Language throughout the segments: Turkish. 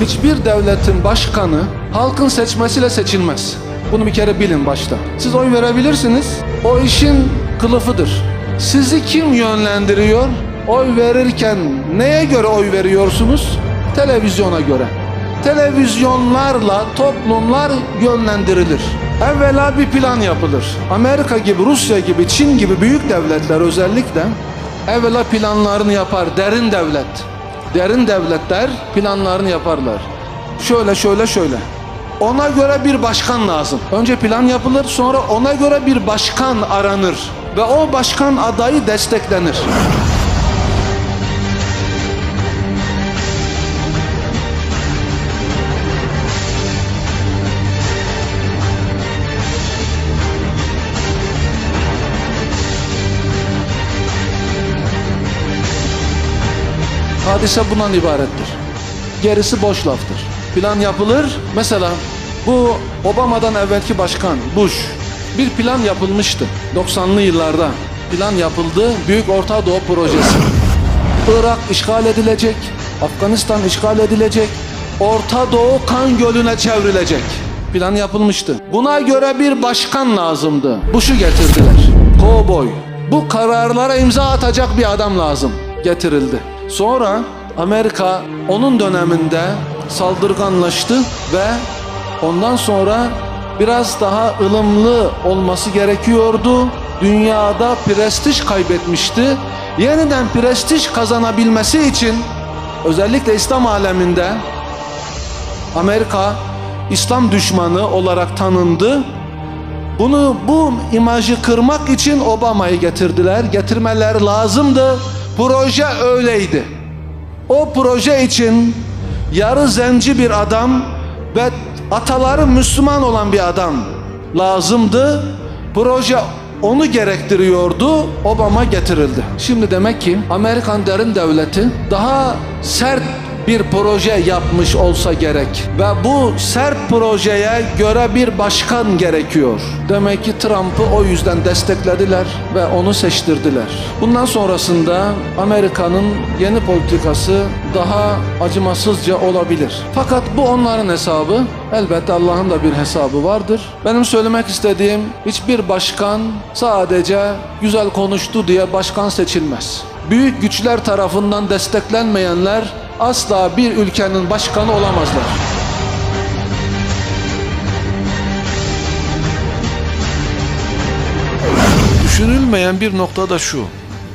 Hiçbir devletin başkanı halkın seçmesiyle seçilmez. Bunu bir kere bilin başta. Siz oy verebilirsiniz. O işin kılıfıdır. Sizi kim yönlendiriyor? Oy verirken neye göre oy veriyorsunuz? Televizyona göre. Televizyonlarla toplumlar yönlendirilir. Evvela bir plan yapılır. Amerika gibi, Rusya gibi, Çin gibi büyük devletler özellikle evvela planlarını yapar. Derin devlet. Derin devletler planlarını yaparlar. Şöyle şöyle şöyle. Ona göre bir başkan lazım. Önce plan yapılır, sonra ona göre bir başkan aranır ve o başkan adayı desteklenir. Hadise bundan ibarettir. Gerisi boş laftır. Plan yapılır. Mesela bu Obama'dan evvelki başkan Bush bir plan yapılmıştı. 90'lı yıllarda plan yapıldı. Büyük Orta Doğu projesi. Irak işgal edilecek. Afganistan işgal edilecek. Orta Doğu kan gölüne çevrilecek. Plan yapılmıştı. Buna göre bir başkan lazımdı. Bush'u getirdiler. Kovboy. Bu kararlara imza atacak bir adam lazım. Getirildi. Sonra Amerika onun döneminde saldırganlaştı ve ondan sonra biraz daha ılımlı olması gerekiyordu. Dünyada prestij kaybetmişti. Yeniden prestij kazanabilmesi için özellikle İslam aleminde Amerika İslam düşmanı olarak tanındı. Bunu bu imajı kırmak için Obama'yı getirdiler. Getirmeleri lazımdı. Proje öyleydi. O proje için yarı zenci bir adam ve ataları Müslüman olan bir adam lazımdı. Proje onu gerektiriyordu. Obama getirildi. Şimdi demek ki Amerikan derin devleti daha sert bir proje yapmış olsa gerek ve bu sert projeye göre bir başkan gerekiyor. Demek ki Trump'ı o yüzden desteklediler ve onu seçtirdiler. Bundan sonrasında Amerika'nın yeni politikası daha acımasızca olabilir. Fakat bu onların hesabı. Elbette Allah'ın da bir hesabı vardır. Benim söylemek istediğim hiçbir başkan sadece güzel konuştu diye başkan seçilmez. Büyük güçler tarafından desteklenmeyenler asla bir ülkenin başkanı olamazlar. Düşünülmeyen bir nokta da şu.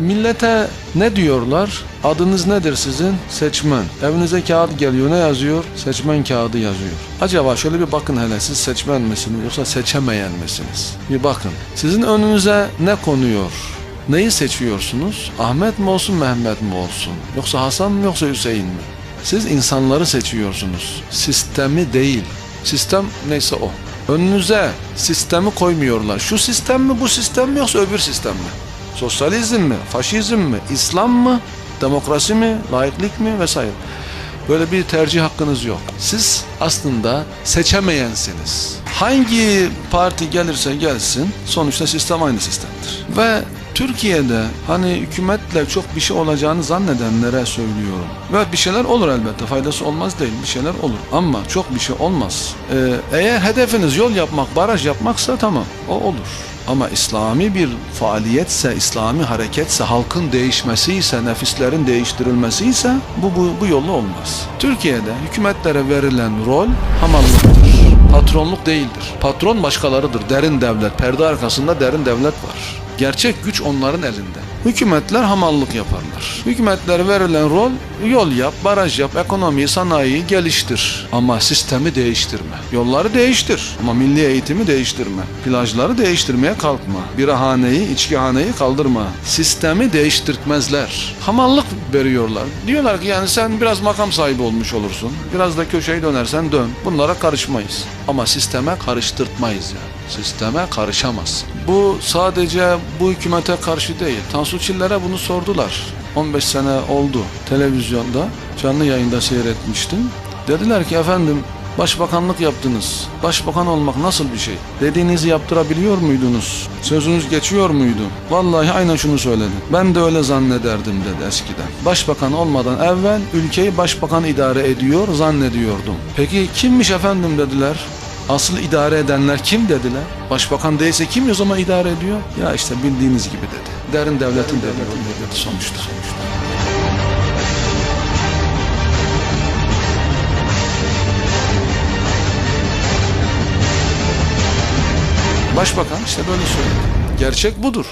Millete ne diyorlar? Adınız nedir sizin? Seçmen. Evinize kağıt geliyor. Ne yazıyor? Seçmen kağıdı yazıyor. Acaba şöyle bir bakın hele siz seçmen misiniz yoksa seçemeyen misiniz? Bir bakın. Sizin önünüze ne konuyor? Neyi seçiyorsunuz? Ahmet mi olsun, Mehmet mi olsun? Yoksa Hasan mı yoksa Hüseyin mi? Siz insanları seçiyorsunuz. Sistemi değil. Sistem neyse o. Önünüze sistemi koymuyorlar. Şu sistem mi, bu sistem mi yoksa öbür sistem mi? Sosyalizm mi, faşizm mi, İslam mı, demokrasi mi, laiklik mi vesaire. Böyle bir tercih hakkınız yok. Siz aslında seçemeyensiniz. Hangi parti gelirse gelsin sonuçta sistem aynı sistemdir. Ve Türkiye'de hani hükümetle çok bir şey olacağını zannedenlere söylüyorum. Evet bir şeyler olur elbette faydası olmaz değil bir şeyler olur ama çok bir şey olmaz. Ee, eğer hedefiniz yol yapmak, baraj yapmaksa tamam o olur. Ama İslami bir faaliyetse, İslami hareketse, halkın değişmesi ise, nefislerin değiştirilmesi ise bu, bu, bu yolla olmaz. Türkiye'de hükümetlere verilen rol hamallıktır. Patronluk değildir. Patron başkalarıdır. Derin devlet. Perde arkasında derin devlet var. Gerçek güç onların elinde. Hükümetler hamallık yaparlar. Hükümetlere verilen rol yol yap, baraj yap, ekonomiyi, sanayiyi geliştir. Ama sistemi değiştirme. Yolları değiştir ama milli eğitimi değiştirme. Plajları değiştirmeye kalkma. Birahaneyi, içkihaneyi kaldırma. Sistemi değiştirtmezler. Hamallık veriyorlar. Diyorlar ki yani sen biraz makam sahibi olmuş olursun. Biraz da köşeyi dönersen dön. Bunlara karışmayız. Ama sisteme karıştırtmayız yani. Sisteme karışamaz. Bu sadece bu hükümete karşı değil. Tansu Çiller'e bunu sordular. 15 sene oldu televizyonda canlı yayında seyretmiştim. Dediler ki efendim Başbakanlık yaptınız. Başbakan olmak nasıl bir şey? Dediğinizi yaptırabiliyor muydunuz? Sözünüz geçiyor muydu? Vallahi aynen şunu söyledi. Ben de öyle zannederdim dedi eskiden. Başbakan olmadan evvel ülkeyi başbakan idare ediyor zannediyordum. Peki kimmiş efendim dediler. Asıl idare edenler kim dediler? Başbakan değilse kim o zaman idare ediyor? Ya işte bildiğiniz gibi dedi. Derin devletin devleti sonuçta. Başbakan işte böyle söyledi. Gerçek budur.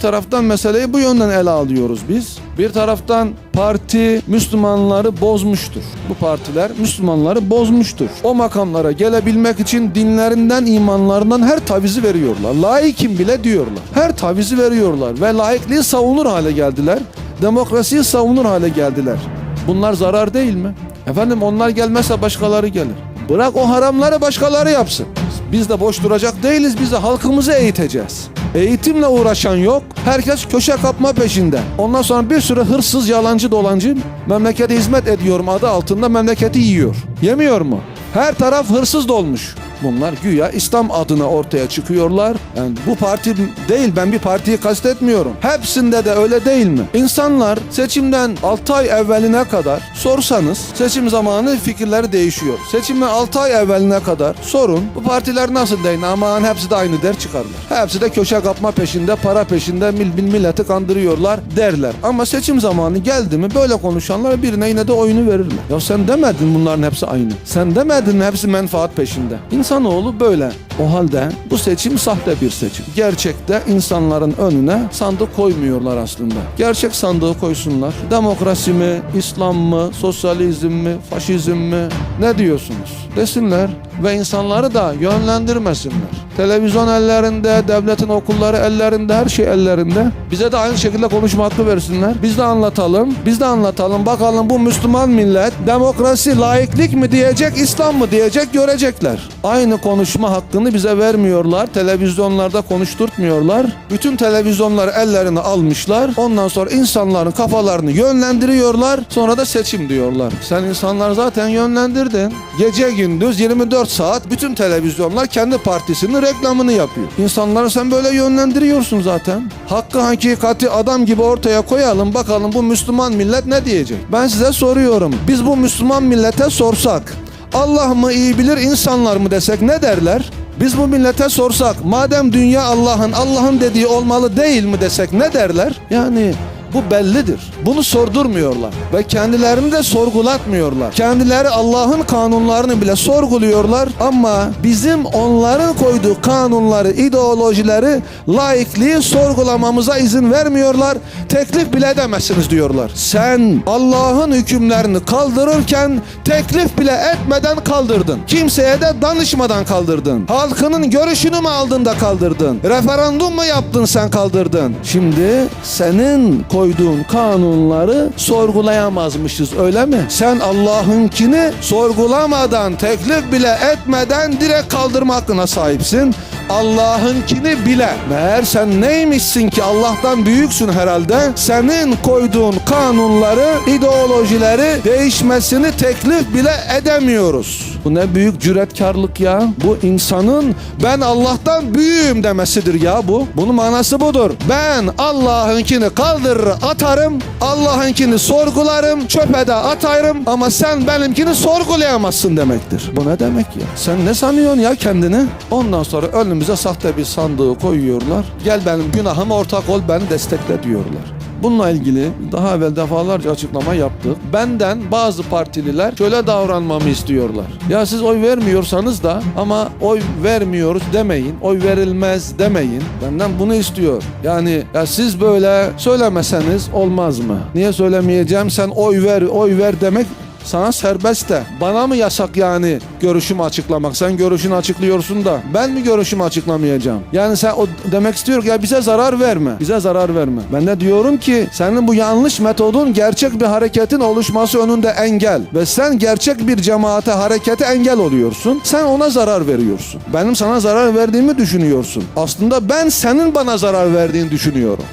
Taraftan meseleyi bu yönden ele alıyoruz biz. Bir taraftan parti Müslümanları bozmuştur. Bu partiler Müslümanları bozmuştur. O makamlara gelebilmek için dinlerinden, imanlarından her tavizi veriyorlar. Laikim bile diyorlar. Her tavizi veriyorlar ve laikliği savunur hale geldiler. Demokrasiyi savunur hale geldiler. Bunlar zarar değil mi? Efendim onlar gelmezse başkaları gelir. Bırak o haramları başkaları yapsın. Biz de boş duracak değiliz. Biz de halkımızı eğiteceğiz. Eğitimle uğraşan yok. Herkes köşe kapma peşinde. Ondan sonra bir sürü hırsız, yalancı, dolancı memlekete hizmet ediyorum adı altında memleketi yiyor. Yemiyor mu? Her taraf hırsız dolmuş. Bunlar güya İslam adına ortaya çıkıyorlar. Yani bu parti değil ben bir partiyi kastetmiyorum. Hepsinde de öyle değil mi? İnsanlar seçimden 6 ay evveline kadar sorsanız seçim zamanı fikirleri değişiyor. Seçimden 6 ay evveline kadar sorun bu partiler nasıl değil aman hepsi de aynı der çıkarlar. Hepsi de köşe kapma peşinde para peşinde mil, mil milleti kandırıyorlar derler. Ama seçim zamanı geldi mi böyle konuşanlar birine yine de oyunu verirler. Ya sen demedin bunların hepsi aynı. Sen demedin hepsi menfaat peşinde. İnsanoğlu böyle. O halde bu seçim sahte bir seçim. Gerçekte insanların önüne sandık koymuyorlar aslında. Gerçek sandığı koysunlar. Demokrasi mi, İslam mı, sosyalizm mi, faşizm mi ne diyorsunuz? Desinler ve insanları da yönlendirmesinler. Televizyon ellerinde, devletin okulları ellerinde, her şey ellerinde. Bize de aynı şekilde konuşma hakkı versinler. Biz de anlatalım, biz de anlatalım. Bakalım bu Müslüman millet demokrasi, laiklik mi diyecek, İslam mı diyecek görecekler. Aynı konuşma hakkını bize vermiyorlar. Televizyonlarda konuşturtmuyorlar. Bütün televizyonları ellerine almışlar. Ondan sonra insanların kafalarını yönlendiriyorlar. Sonra da seçim diyorlar. Sen insanlar zaten yönlendirdin. Gece gündüz 24 saat bütün televizyonlar kendi partisinin reklamını yapıyor. İnsanları sen böyle yönlendiriyorsun zaten. Hakkı hakikati adam gibi ortaya koyalım bakalım bu Müslüman millet ne diyecek? Ben size soruyorum. Biz bu Müslüman millete sorsak Allah mı iyi bilir insanlar mı desek ne derler? Biz bu millete sorsak madem dünya Allah'ın Allah'ın dediği olmalı değil mi desek ne derler? Yani bu bellidir. Bunu sordurmuyorlar ve kendilerini de sorgulatmıyorlar. Kendileri Allah'ın kanunlarını bile sorguluyorlar ama bizim onların koyduğu kanunları, ideolojileri, laikliği sorgulamamıza izin vermiyorlar. Teklif bile edemezsiniz diyorlar. Sen Allah'ın hükümlerini kaldırırken teklif bile etmeden kaldırdın. Kimseye de danışmadan kaldırdın. Halkının görüşünü mü aldın da kaldırdın? Referandum mu yaptın sen kaldırdın? Şimdi senin koyduğun kanunları sorgulayamazmışız öyle mi? Sen Allah'ınkini sorgulamadan, teklif bile etmeden direkt kaldırma hakkına sahipsin. Allah'ınkini bile. Meğer sen neymişsin ki Allah'tan büyüksün herhalde. Senin koyduğun kanunları, ideolojileri değişmesini teklif bile edemiyoruz. Bu ne büyük cüretkarlık ya. Bu insanın ben Allah'tan büyüğüm demesidir ya bu. Bunun manası budur. Ben Allah'ınkini kaldırır atarım. Allah'ınkini sorgularım. Çöpe de atarım. Ama sen benimkini sorgulayamazsın demektir. Bu ne demek ya? Sen ne sanıyorsun ya kendini? Ondan sonra önümüze sahte bir sandığı koyuyorlar. Gel benim günahıma ortak ol beni destekle diyorlar. Bununla ilgili daha evvel defalarca açıklama yaptık. Benden bazı partililer şöyle davranmamı istiyorlar. Ya siz oy vermiyorsanız da ama oy vermiyoruz demeyin. Oy verilmez demeyin. Benden bunu istiyor. Yani ya siz böyle söylemeseniz olmaz mı? Niye söylemeyeceğim? Sen oy ver, oy ver demek sana serbest de. Bana mı yasak yani görüşümü açıklamak? Sen görüşünü açıklıyorsun da ben mi görüşümü açıklamayacağım? Yani sen o demek istiyor ki ya bize zarar verme. Bize zarar verme. Ben de diyorum ki senin bu yanlış metodun gerçek bir hareketin oluşması önünde engel. Ve sen gerçek bir cemaate harekete engel oluyorsun. Sen ona zarar veriyorsun. Benim sana zarar verdiğimi düşünüyorsun. Aslında ben senin bana zarar verdiğini düşünüyorum.